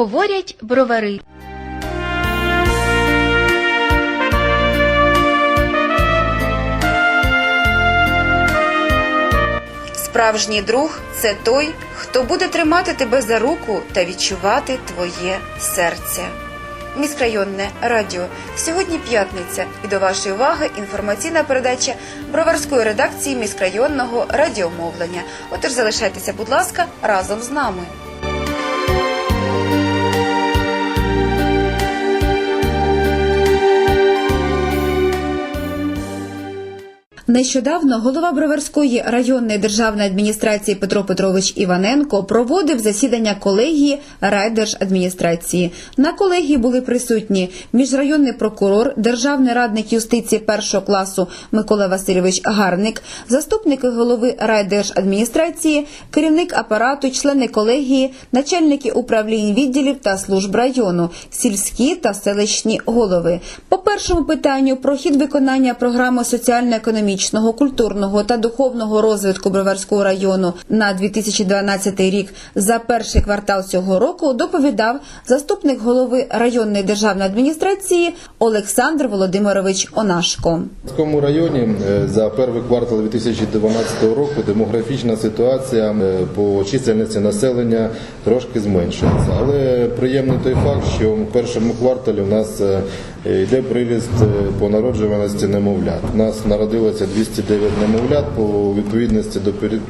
Говорять бровари. Справжній друг це той, хто буде тримати тебе за руку та відчувати твоє серце. Міськрайонне радіо. Сьогодні п'ятниця, і до вашої уваги інформаційна передача броварської редакції міськрайонного радіомовлення. Отож залишайтеся, будь ласка, разом з нами. Нещодавно голова Броварської районної державної адміністрації Петро Петрович Іваненко проводив засідання колегії райдержадміністрації. На колегії були присутні міжрайонний прокурор, державний радник юстиції першого класу Микола Васильович Гарник, заступники голови райдержадміністрації, керівник апарату, члени колегії, начальники управлінь відділів та служб району, сільські та селищні голови. По першому питанню про хід виконання програми соціально-економічного, культурного та духовного розвитку Броварського району на 2012 рік за перший квартал цього року доповідав заступник голови районної державної адміністрації Олександр Володимирович Онашко. В цьому районі е, за перший квартал 2012 року демографічна ситуація е, по чисельності населення трошки зменшується. Але приємний той факт, що в першому кварталі у нас е, йде приріст е, по народжуваності немовлят. У нас народилося 209 немовлят по відповідності до е,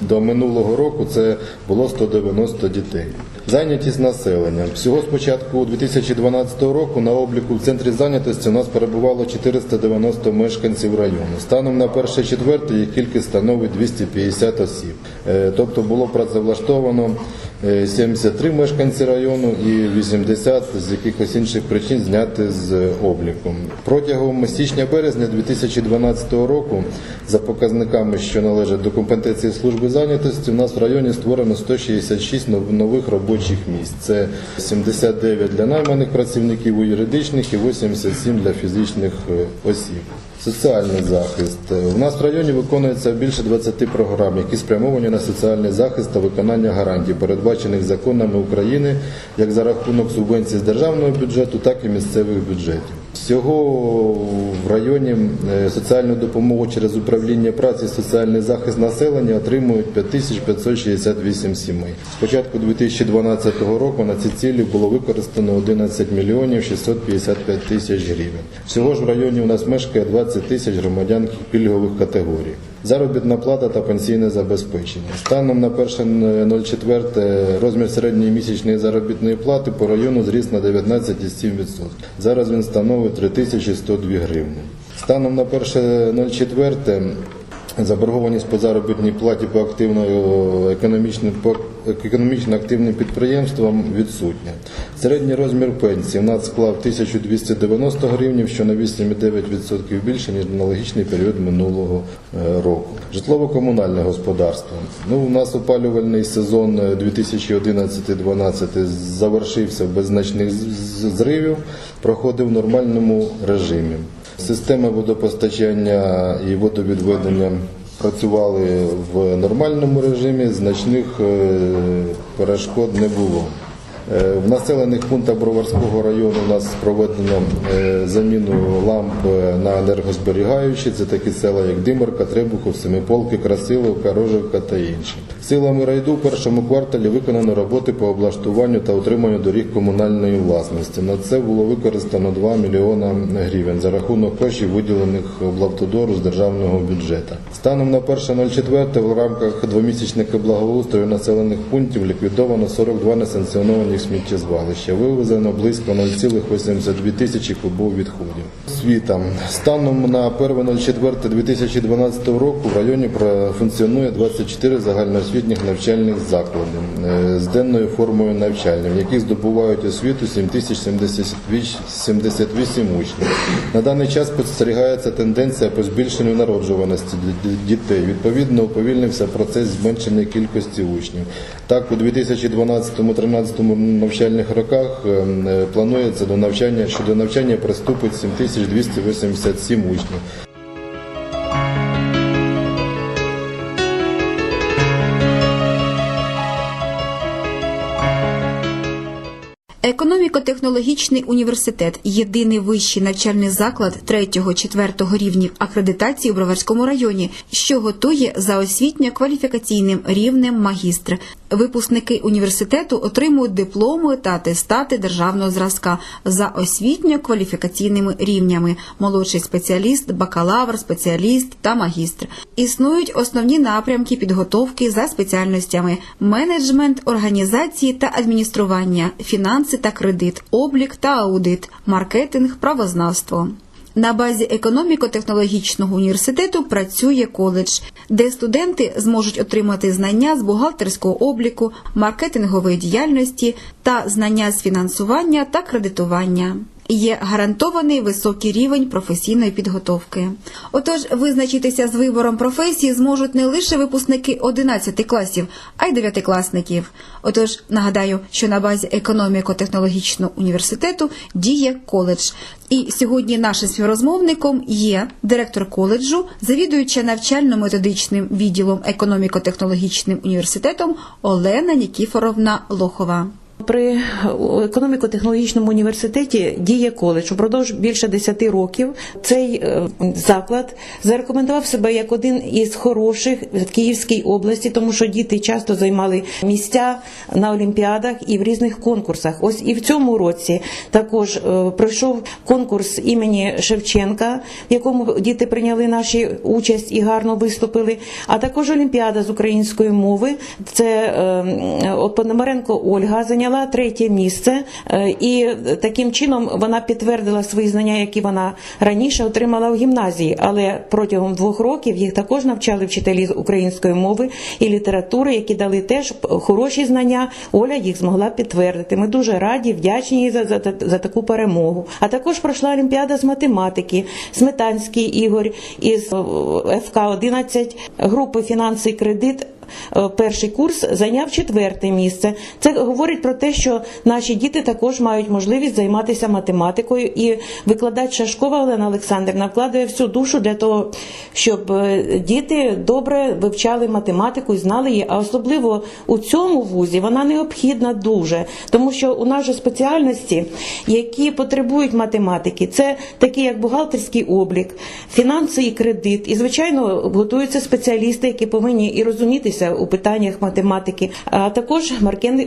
до минулого року це було 190 дітей. Зайнятість населення. Всього з початку 2012 року на обліку в центрі зайнятості у нас перебувало 490 мешканців району. Станом на перше четверте їх кількість становить 250 осіб. Е, Тобто було працевлаштовано е, 73 мешканці району і 80 з якихось інших причин зняти з обліку. Протягом січня-березня 2012 року, за показниками, що належать до компетенції служби зайнятості, у нас в районі створено 166 нових робочих місць. Це 79 для найманих працівників у юридичних і 87 для фізичних е, осіб. Соціальний захист. Е, У нас в районі виконується більше 20 програм, які спрямовані на соціальний захист та виконання гарантій, передбачених законами України, як за рахунок субвенцій з державного бюджету, так і місцевих бюджетів. Всього в районі е, соціальну допомогу через управління праці соціальний захист населення отримують 5568 сімей. З початку 2012 року на ці цілі було використано 11 мільйонів 655 тисяч гривень. Всього ж в районі у нас мешкає 20 тисяч громадян пільгових категорій. Заробітна плата та пенсійне забезпечення. Станом на 1.04 розмір середньої місячної заробітної плати по району зріс на 19,7%. Зараз він становить 3102 гривні. Станом на 1.04 Заборгованість по заробітній платі по активно економічним по економічно активним підприємствам відсутня. Середній розмір пенсії у нас склав 1290 гривень, що на 8,9% більше ніж аналогічний період минулого е, року. Житлово-комунальне господарство. Ну, у нас опалювальний сезон е, 2011-2012 завершився без значних зривів, проходив в нормальному режимі. Система водопостачання і водовідведення працювали в нормальному режимі, значних е, перешкод не було. Е, В населених пунктах Броварського району у нас проведено е, заміну ламп е, на енергозберігаючі. Це такі села, як Димирка, Требухов, Семиполки, Красиловка, Рожевка та інші. Силами райду в першому кварталі виконано роботи по облаштуванню та утриманню доріг комунальної власності. На це було використано 2 мільйона гривень за рахунок коштів, виділених облавтодору з державного бюджету. Станом на 1.04 в рамках двомісячника благоустрою населених пунктів ліквідовано 42 несанкціонованих сміттєзвалища. Вивезено близько 0,82 тисячі кубов відходів. Освіта. Станом на 1.04.2012 року в районі функціонує 24 загальноосвітніх навчальних заклади е, з денною формою навчання, в яких здобувають освіту 7078 учнів. На даний час спостерігається тенденція по збільшенню народжуваності дітей. Відповідно, уповільнився процес зменшення кількості учнів. Так, у 2012-2013 навчальних роках е, е, планується до навчання, що до навчання приступить 7287 учнів. Економіко-технологічний університет єдиний вищий навчальний заклад 3-4 рівнів акредитації у Броварському районі, що готує за освітньо-кваліфікаційним рівнем магістр. Випускники університету отримують дипломи та атестати державного зразка за освітньо-кваліфікаційними рівнями: молодший спеціаліст, бакалавр, спеціаліст та магістр. Існують основні напрямки підготовки за спеціальностями: менеджмент, організації та адміністрування, фінанси та кредит, облік та аудит, маркетинг, правознавство. На базі економіко-технологічного університету працює коледж, де студенти зможуть отримати знання з бухгалтерського обліку, маркетингової діяльності та знання з фінансування та кредитування. Є гарантований високий рівень професійної підготовки. Отож, визначитися з вибором професії зможуть не лише випускники 11 класів, а й дев'ятикласників. Отож, нагадаю, що на базі економіко-технологічного університету діє коледж. І сьогодні нашим співрозмовником є директор коледжу, завідуюча навчально-методичним відділом економіко-технологічним університетом Олена Нікіфоровна Лохова. При економіко-технологічному університеті діє коледж. Упродовж більше 10 років цей е, заклад зарекомендував себе як один із хороших в Київській області, тому що діти часто займали місця на олімпіадах і в різних конкурсах. Ось і в цьому році також е, пройшов конкурс імені Шевченка, в якому діти прийняли наші участь і гарно виступили. А також олімпіада з української мови. Це е, Пономаренко Ольга зайняла третє місце, е, і таким чином вона підтвердила свої знання, які вона раніше отримала в гімназії. Але протягом двох років їх також навчали вчителі з української мови і літератури, які дали теж хороші знання. Оля їх змогла підтвердити. Ми дуже раді, вдячні їй за, за, за таку перемогу. А також пройшла олімпіада з математики, Сметанський Ігор із ФК 11 групи фінанси і кредит. Е, Перший курс зайняв четверте місце. Це говорить про те, що наші діти також мають можливість займатися математикою. І викладач Шашкова Олена Олександрівна вкладає всю душу для того, щоб е, діти добре вивчали математику і знали її. А особливо у цьому вузі вона необхідна дуже, тому що у нас же спеціальності, які потребують математики, це такі як бухгалтерський облік, фінанси і кредит. І звичайно готуються спеціалісти, які повинні і розумітися у питаннях математики, а також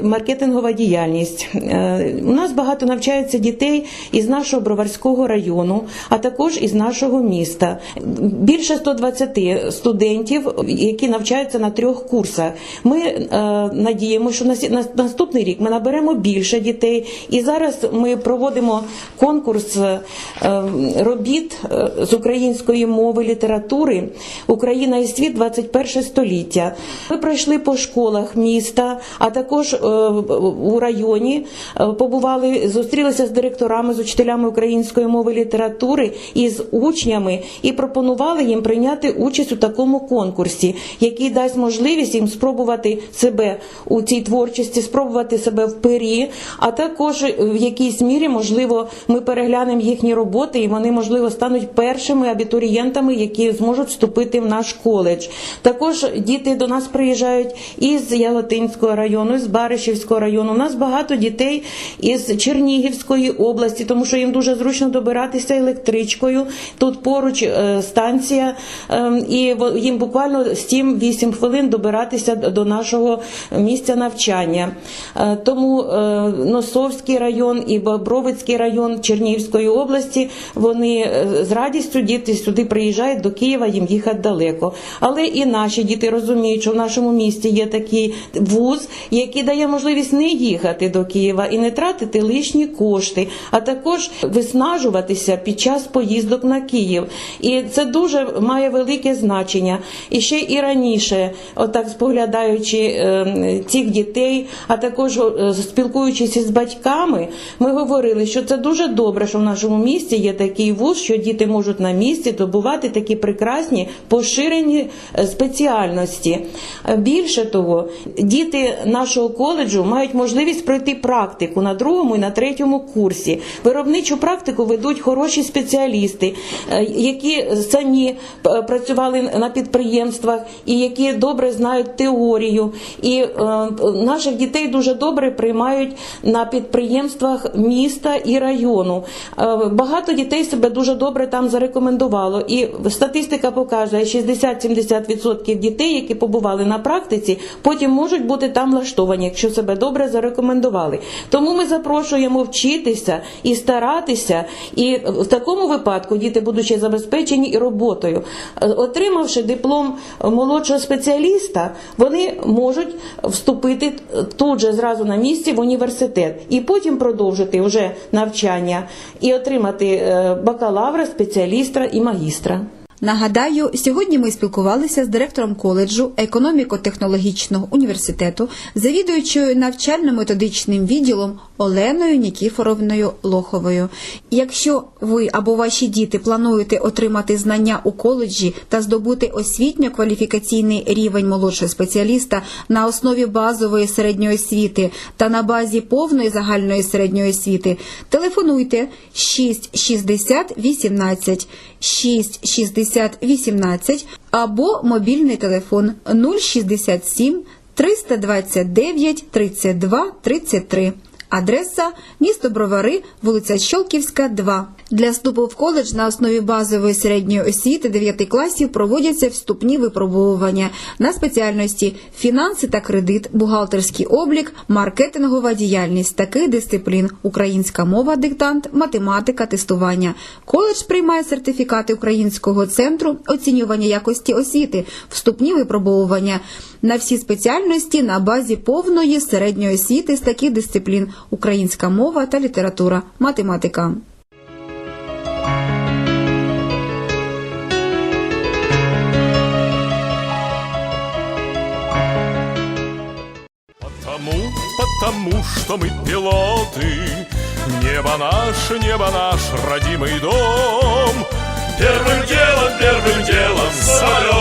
маркетингова діяльність. Е, У нас багато навчається дітей із нашого броварського району, а також із нашого міста. Більше 120 студентів, які навчаються на трьох курсах. Ми е, надіємо, що на наступний рік ми наберемо більше дітей. І зараз ми проводимо конкурс е, робіт з української мови літератури Україна і світ 21 століття. Ми пройшли по школах міста, а також е, у районі е, побували, зустрілися з директорами, з учителями української мови літератури і з учнями і пропонували їм прийняти участь у такому конкурсі, який дасть можливість їм спробувати себе у цій творчості, спробувати себе в пері, а також в якійсь мірі, можливо, ми переглянемо їхні роботи, і вони, можливо, стануть першими абітурієнтами, які зможуть вступити в наш коледж. Також діти до нас приїжджають із Яготинського району, із Баришівського району. У нас багато дітей із Чернігівської області, тому що їм дуже зручно добиратися електричкою. Тут поруч е, станція, е, і їм буквально 7-8 хвилин добиратися до нашого місця навчання. Е, Тому е, Носовський район і Бобровицький район Чернігівської області вони з радістю діти сюди приїжджають до Києва, їм їхати далеко. Але і наші діти розуміють, що нашому місті є такий вуз, який дає можливість не їхати до Києва і не тратити лишні кошти, а також виснажуватися під час поїздок на Київ. І це дуже має велике значення. І ще і раніше, отак споглядаючи е, цих дітей, а також е, спілкуючись із батьками, ми говорили, що це дуже добре, що в нашому місті є такий вуз, що діти можуть на місці добувати такі прекрасні поширені е, спеціальності. Більше того, діти нашого коледжу мають можливість пройти практику на другому і на третьому курсі. Виробничу практику ведуть хороші спеціалісти, е, які самі е, працювали на підприємствах і які добре знають теорію. І е, наших дітей дуже добре приймають на підприємствах міста і району. Багато дітей себе дуже добре там зарекомендувало. І статистика показує, 60-70% дітей, які побували на практиці, потім можуть бути там влаштовані, якщо себе добре зарекомендували. Тому ми запрошуємо вчитися і старатися. І в такому випадку діти, будучи забезпечені і роботою, отримавши диплом молодшого спеціаліста, вони можуть вступити тут же зразу на місці в університет і потім продовжити вже навчання і отримати е, бакалавра, спеціаліста і магістра. Нагадаю, сьогодні ми спілкувалися з директором коледжу економіко-технологічного університету, завідуючою навчально-методичним відділом Оленою Нікіфоровною Лоховою. Якщо ви або ваші діти плануєте отримати знання у коледжі та здобути освітньо-кваліфікаційний рівень молодшого спеціаліста на основі базової середньої освіти та на базі повної загальної середньої освіти, телефонуйте 660 18 660 18 або мобільний телефон 067 329 32 33. Адреса місто Бровари, вулиця Щолківська, 2. Для вступу в коледж на основі базової середньої освіти 9 класів проводяться вступні випробовування на спеціальності фінанси та кредит, бухгалтерський облік, маркетингова діяльність таких дисциплін: українська мова, диктант, математика, тестування. Коледж приймає сертифікати Українського центру оцінювання якості освіти, вступні випробовування на всі спеціальності на базі повної середньої освіти з таких дисциплін: українська мова та література, математика. Потому, потому что мы пилоты Небо наше, небо наш родимый дом Первым делом, первым делом самолеты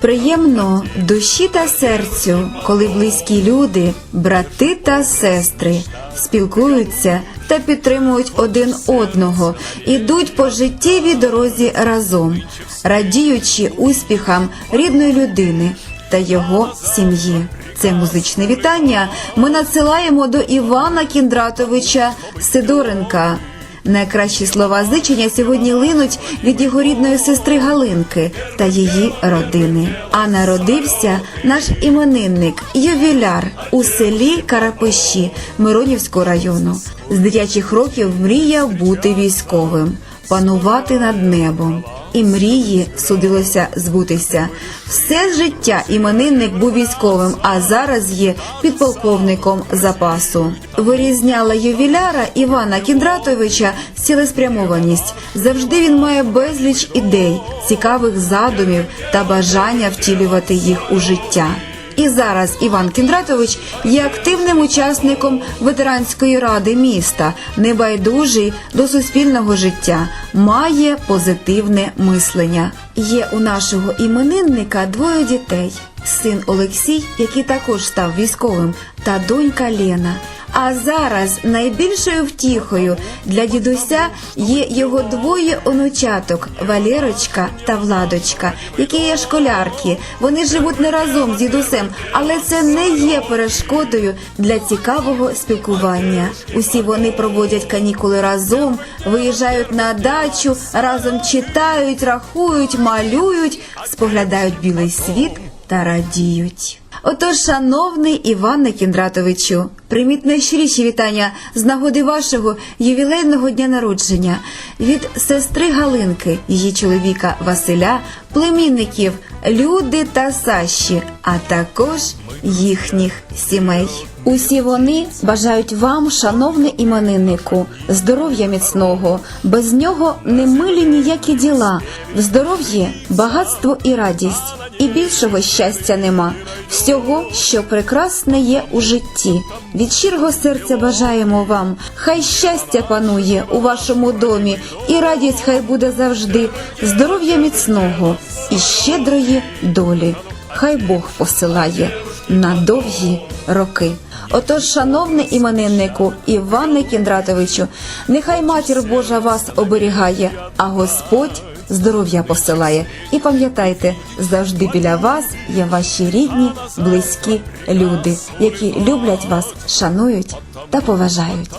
Приємно душі та серцю, коли близькі люди, брати та сестри спілкуються та підтримують один одного, ідуть по життєвій дорозі разом, радіючи успіхам рідної людини та його сім'ї. Це музичне вітання ми надсилаємо до Івана Кіндратовича Сидоренка. Найкращі слова зичення сьогодні линуть від його рідної сестри Галинки та її родини. А народився наш іменинник ювіляр у селі Карапищі Миронівського району. З дитячих років мріяв бути військовим, панувати над небом. І мрії судилося збутися. Все життя іменинник був військовим, а зараз є підполковником запасу. Вирізняла ювіляра Івана Кіндратовича цілеспрямованість. Завжди він має безліч ідей, цікавих задумів та бажання втілювати їх у життя. І зараз Іван Кіндратович є активним учасником ветеранської ради міста, небайдужий до суспільного життя, має позитивне мислення. Є у нашого іменинника двоє дітей: син Олексій, який також став військовим, та донька Лена. А зараз найбільшою втіхою для дідуся є його двоє онучаток Валерочка та Владочка, які є школярки. Вони живуть не разом з дідусем, але це не є перешкодою для цікавого спілкування. Усі вони проводять канікули разом, виїжджають на дачу, разом читають, рахують, малюють, споглядають білий світ та радіють. Отож, шановний Іване Кіндратовичу, прийміть найщиріші вітання з нагоди вашого ювілейного дня народження від сестри Галинки, її чоловіка Василя, племінників Люди та Саші, а також їхніх сімей. Усі вони бажають вам, шановний імениннику, здоров'я міцного. Без нього не милі ніякі діла. В здоров'ї багатство і радість, і більшого щастя нема. Всього, що прекрасне є у житті. Від щирого серця бажаємо вам. Хай щастя панує у вашому домі, і радість хай буде завжди, здоров'я міцного і щедрої долі. хай Бог посилає на довгі роки. Отож, шановний імениннику Іване Кіндратовичу, нехай матір Божа вас оберігає, а Господь здоров'я посилає. І пам'ятайте, завжди біля вас є ваші рідні, близькі люди, які люблять вас, шанують та поважають.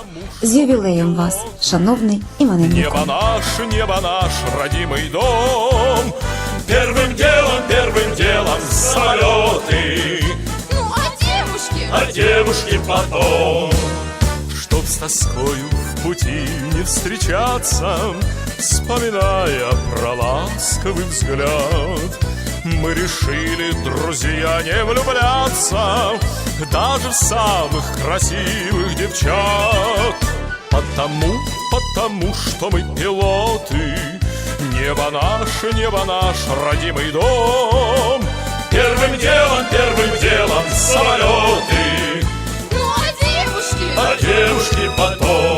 З ювілеєм вас, шановний імениннику. Небо наш, небо наш, родимый дом. Первым делом, первым делом самолеты, Ну, а девушки? А девушки потом. Чтоб с тоскою в пути не встречаться, Вспоминая про ласковый взгляд, Мы решили, друзья, не влюбляться Даже в самых красивых девчат Потому, потому что мы пилоты Небо наше, небо наш родимый дом Первым делом, первым делом самолеты Ну, а девушки? а девушки потом. –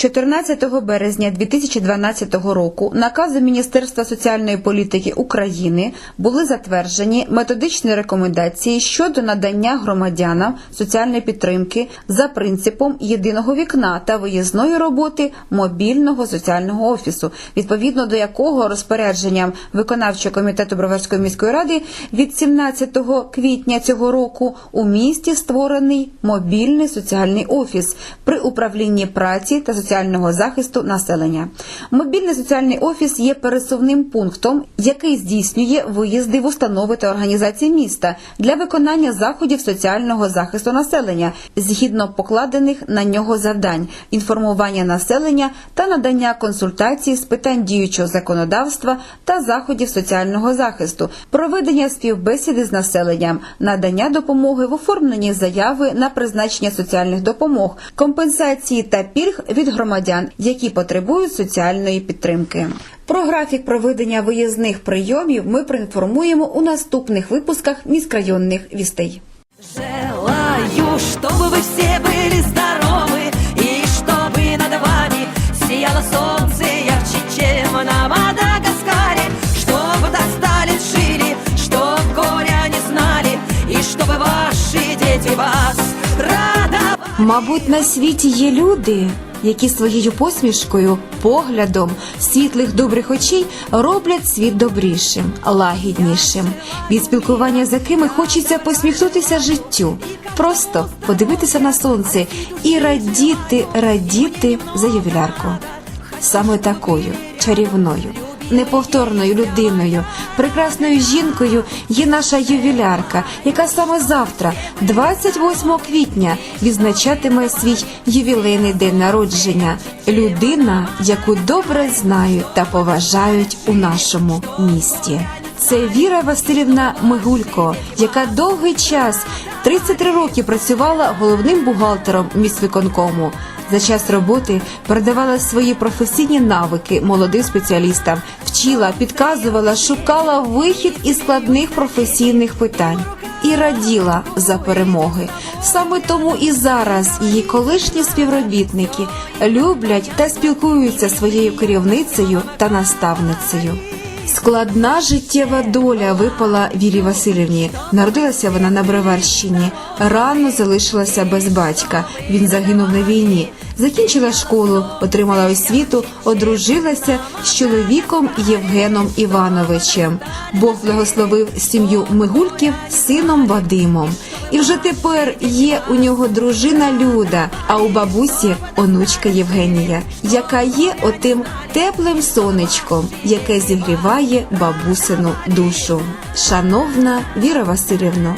14 березня 2012 року наказом Міністерства соціальної політики України були затверджені методичні рекомендації щодо надання громадянам соціальної підтримки за принципом єдиного вікна та виїзної роботи мобільного соціального офісу, відповідно до якого розпорядженням виконавчого комітету Броварської міської ради від 17 квітня цього року у місті створений мобільний соціальний офіс при управлінні праці та соціального захисту населення. Мобільний соціальний офіс є пересувним пунктом, який здійснює виїзди в установи та організації міста для виконання заходів соціального захисту населення згідно покладених на нього завдань, інформування населення та надання консультацій з питань діючого законодавства та заходів соціального захисту, проведення співбесіди з населенням, надання допомоги в оформленні заяви на призначення соціальних допомог, компенсації та пільг від громадян, які потребують соціальної підтримки. Про графік проведення виїзних прийомів ми проінформуємо у наступних випусках міськрайонних вістей. Желаю, чтобы вы все были здоровы И чтобы над вами сияло солнце ярче, чем на Мадагаскаре Чтобы достали жили, чтоб горя не знали И чтобы ваши дети вас радовали Мабуть, на світі є люди, які своєю посмішкою, поглядом світлих добрих очей роблять світ добрішим, лагіднішим. Від спілкування з якими хочеться посміхнутися життю, просто подивитися на сонце і радіти, радіти за ювілярку. Саме такою чарівною, неповторною людиною, прекрасною жінкою є наша ювілярка, яка саме завтра, 28 квітня, відзначатиме свій ювілейний день народження. Людина, яку добре знають та поважають у нашому місті. Це Віра Васильівна Мигулько, яка довгий час 33 роки працювала головним бухгалтером міськвиконкому. За час роботи передавала свої професійні навики молодим спеціалістам, вчила, підказувала, шукала вихід із складних професійних питань і раділа за перемоги. Саме тому і зараз її колишні співробітники люблять та спілкуються своєю керівницею та наставницею. Складна життєва доля випала Вірі Васильівні. Народилася вона на Броварщині. Рано залишилася без батька. Він загинув на війні. Закінчила школу, отримала освіту, одружилася з чоловіком Євгеном Івановичем. Бог благословив сім'ю Мигульків сином Вадимом. І вже тепер є у нього дружина Люда, а у бабусі онучка Євгенія, яка є отим теплим сонечком, яке зігріває бабусину душу. Шановна Віра Васильівно,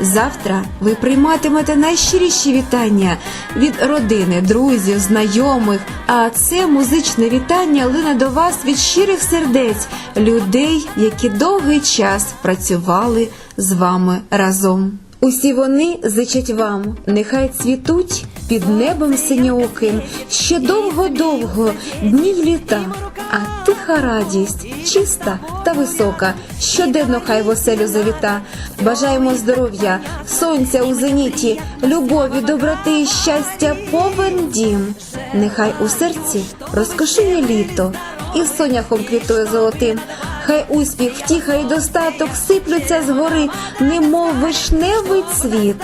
Завтра ви прийматимете найщиріші вітання від родини, друзів, знайомих. А це музичне вітання лине до вас від щирих сердець людей, які довгий час працювали з вами разом. Усі вони зичать вам, нехай цвітуть під небом синьооким ще довго-довго дні й літа, а тиха радість, чиста та висока, щоденно хай в оселю завіта. Бажаємо здоров'я, сонця у зеніті, любові, доброти і щастя, повен дім. Нехай у серці розкошує літо і соняхом квітує золотим. Хай успіх, втіха і достаток сиплються згори, немов вишневий цвіт.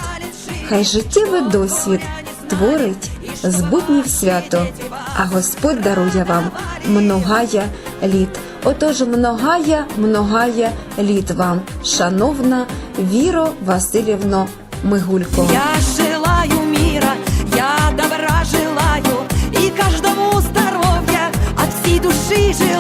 Хай життєвий досвід творить з буднів свято, а Господь дарує вам многая літ. Отож, многая, многая літ вам, шановна Віро Васильівно Мигулько. Я желаю мира, я добра желаю И каждому здоровья от всей души желаю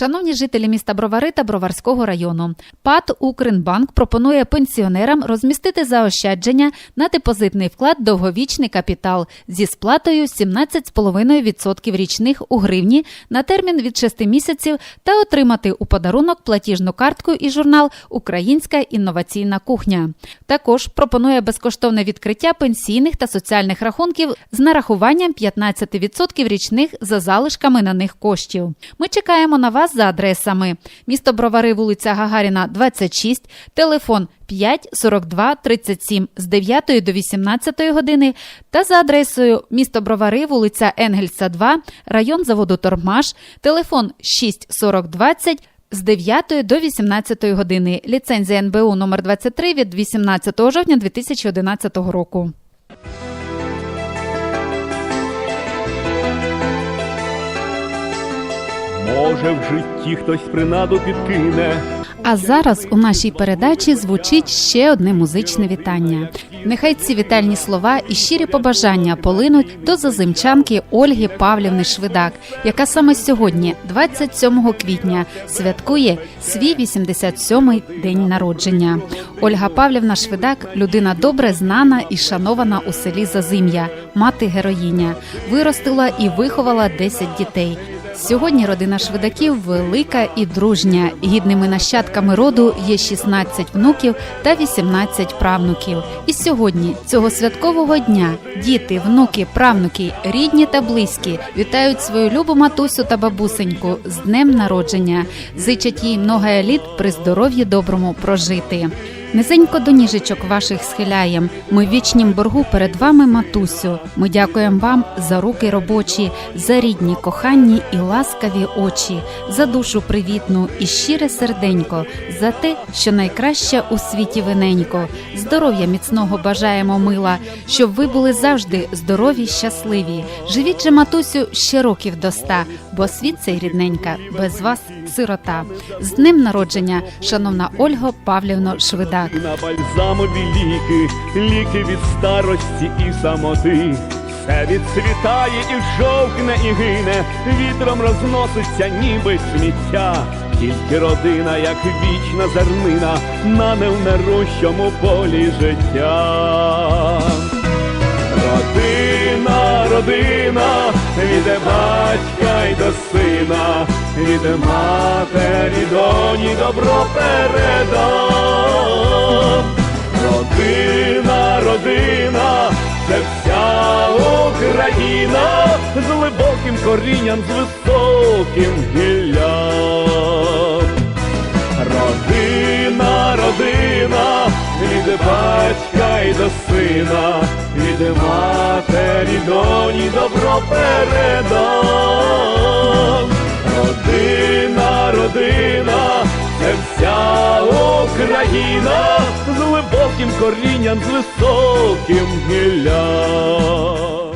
дети Шановні жителі міста Бровари та Броварського району, ПАТ Укрінбанк пропонує пенсіонерам розмістити заощадження на депозитний вклад довговічний капітал зі сплатою 17,5% річних у гривні на термін від 6 місяців та отримати у подарунок платіжну картку і журнал Українська інноваційна кухня. Також пропонує безкоштовне відкриття пенсійних та соціальних рахунків з нарахуванням 15% річних за залишками на них коштів. Ми чекаємо на вас за адресами: місто Бровари, вулиця Гагаріна, 26, телефон 5 42 37 з 9 до 18 години та за адресою місто Бровари, вулиця Енгельса, 2, район заводу Тормаш, телефон 6 40 20 з 9 до 18 години. Ліцензія НБУ номер 23 від 18 жовтня 2011 року. Може, в житті хтось принаду підкине. А зараз у нашій передачі звучить ще одне музичне вітання. Нехай ці вітальні слова і щирі побажання полинуть до зазимчанки Ольги Павлівни Швидак, яка саме сьогодні, 27 квітня, святкує свій 87-й день народження. Ольга Павлівна Швидак людина добре знана і шанована у селі Зазим'я, мати героїня, виростила і виховала 10 дітей. Сьогодні родина швидаків велика і дружня. Гідними нащадками роду є 16 внуків та 18 правнуків. І сьогодні, цього святкового дня, діти, внуки, правнуки, рідні та близькі вітають свою любу матусю та бабусеньку з днем народження. Зичать їй много літ при здоров'ї доброму прожити. Низенько до ніжечок ваших схиляєм. Ми вічнім боргу перед вами, матусю. Ми дякуємо вам за руки робочі, за рідні, коханні і ласкаві очі, за душу привітну і щире серденько, за те, що найкраще у світі виненько. Здоров'я міцного бажаємо мила, щоб ви були завжди здорові, щасливі. Живіть же, матусю, ще років до ста, бо світ цей рідненька, без вас сирота. З днем народження, шановна Ольго Павлівно Швидак. На бальзамові ліки, ліки від старості і самоти. Все відцвітає і жовкне, і гине, вітром розноситься, ніби сміття. Тільки родина, як вічна зернина, на невмирущому полі життя. Родина, родина, від батька й до сина, від матері доні добро передам. Родина, родина, це вся Україна з глибоким корінням, з високим гіллям. Родина, родина, від батька й до сина, від матері доні добро передам. Родина, родина, це вся Україна з глибоким корінням, з високим гіллям.